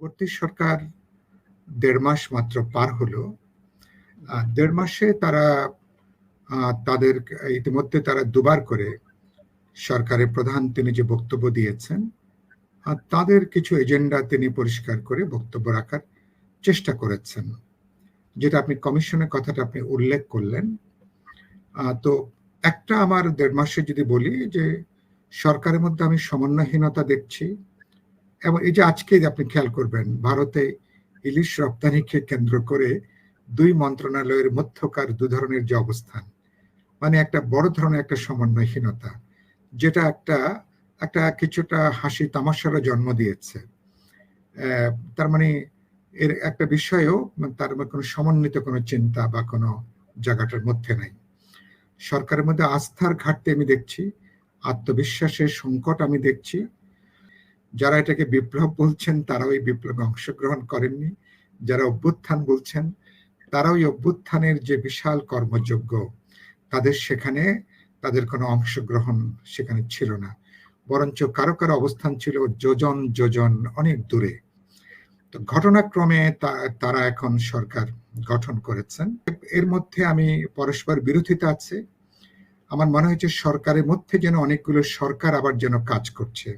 পরবর্তী সরকার দেড় মাস মাত্র পার হলো দেড় মাসে তারা তাদের, ইতিমধ্যে তারা দুবার করে সরকারের প্রধান তিনি যে বক্তব্য দিয়েছেন তাদের কিছু এজেন্ডা তিনি পরিষ্কার করে বক্তব্য রাখার চেষ্টা করেছেন। যেটা আপনি কমিশনের কথাটা আপনি উল্লেখ করলেন তো একটা আমার দেড় মাসে যদি বলি যে সরকারের মধ্যে আমি সমন্বয়হীনতা দেখছি এবং এই যে আজকে আপনি খেয়াল করবেন, ভারতে ইলিশ রপ্তানিকে কেন্দ্র করে দুই মন্ত্রণালয়ের মধ্যকার দু ধরনের যে অবস্থান মানে একটা বড় ধরনের একটা সমন্বয়হীনতা, যেটা একটা একটা কিছুটা হাসি তামাশারও জন্ম দিয়েছে। তার মানে এর একটা বিষয়েও, তার মধ্যে কোনো সমন্বিত কোনো চিন্তা বা কোনো জায়গাটার মধ্যে নাই। সরকারের মধ্যে আস্থার ঘাটতি আমি দেখছি, আত্মবিশ্বাসের সংকট আমি দেখছি যারা এটাকে বিপ্লব বলছেন, তারাও এই বিপ্লবে অংশগ্রহণ করেননি। যারা অভ্যুত্থান বলছেন, তারাও এই অভ্যুত্থানের যে বিশাল কর্মযোগ্য তাদের সেখানে তাদের কোনো অংশগ্রহণ সেখানে ছিল না। বরঞ্চ কারও কারও অবস্থান ছিল যোজন যোজন অনেক দূরে। তো ঘটনাক্রমে তারা এখন সরকার গঠন করেছেন। এর মধ্যে আমি পরস্পর বিরোধিতা আছে। আমার মনে হয়েছে সরকারের মধ্যে যেন অনেকগুলো সরকার আবার যেন কাজ করছে।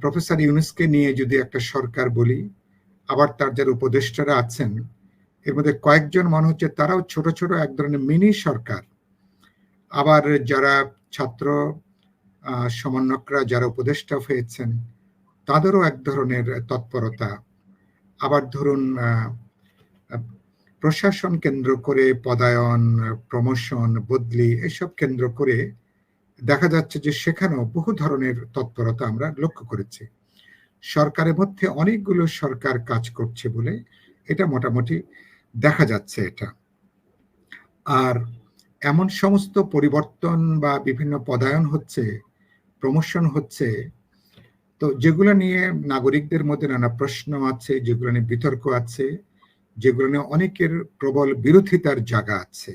প্রফেসর ইউনুসকে নিয়ে যদি একটা সরকার বলি, আবার তার যারা উপদেষ্টারা আছেন, এর মধ্যে কয়েকজন মনে হচ্ছে তারাও ছোট ছোট এক ধরনের মিনি সরকার। আবার যারা ছাত্র সমন্বয়করা, যারা উপদেষ্টা হয়েছেন, তাদেরও এক ধরনের তৎপরতা। আবার ধরুন প্রশাসন কেন্দ্র করে পদায়ন, প্রমোশন, বদলি, এসব কেন্দ্র করে দেখা যাচ্ছে যে সেখানেও বহু ধরনের তৎপরতা আমরা লক্ষ্য করেছি। সরকারের মধ্যে অনেকগুলো সরকার কাজ করছে বলে এটা মোটামুটি দেখা যাচ্ছে এটা। আর এমন সমস্ত পরিবর্তন বা বিভিন্ন পদায়ন হচ্ছে, প্রমোশন হচ্ছে, তো যেগুলো নিয়ে নাগরিকদের মধ্যে নানা প্রশ্ন আছে, যেগুলো নিয়ে বিতর্ক আছে, যেগুলো নিয়ে অনেকের প্রবল বিরোধিতার জায়গা আছে।